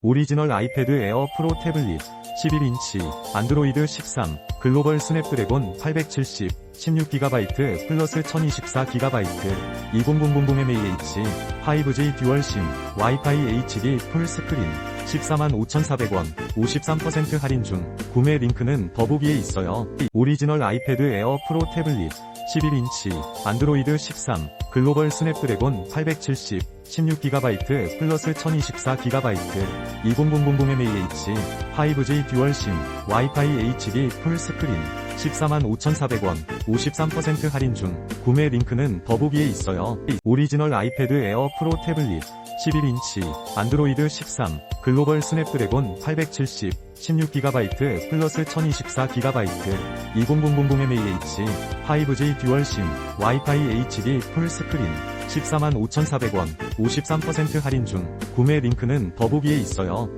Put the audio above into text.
오리지널 아이패드 에어 프로 태블릿 11인치 안드로이드 13 글로벌 스냅드래곤 870 16GB 플러스 1024GB 20000mAh 5G 듀얼 심 와이파이 HD 풀스크린 145,400원 53% 할인 중 구매 링크는 더보기에 있어요. 오리지널 아이패드 에어 프로 태블릿 11인치 안드로이드 13 글로벌 스냅드래곤 870 16GB 플러스 1024GB 20000mAh 5G 듀얼 심 와이파이 HD 풀스크린 145,400원 53% 할인 중 구매 링크는 더보기에 있어요. 오리지널 아이패드 에어 프로 태블릿 11인치 안드로이드 13 글로벌 스냅드래곤 870 16GB 플러스 1024GB 20000mAh 5G 듀얼 심 와이파이 HD 풀 스크린 145,400원 53% 할인 중 구매 링크는 더보기에 있어요.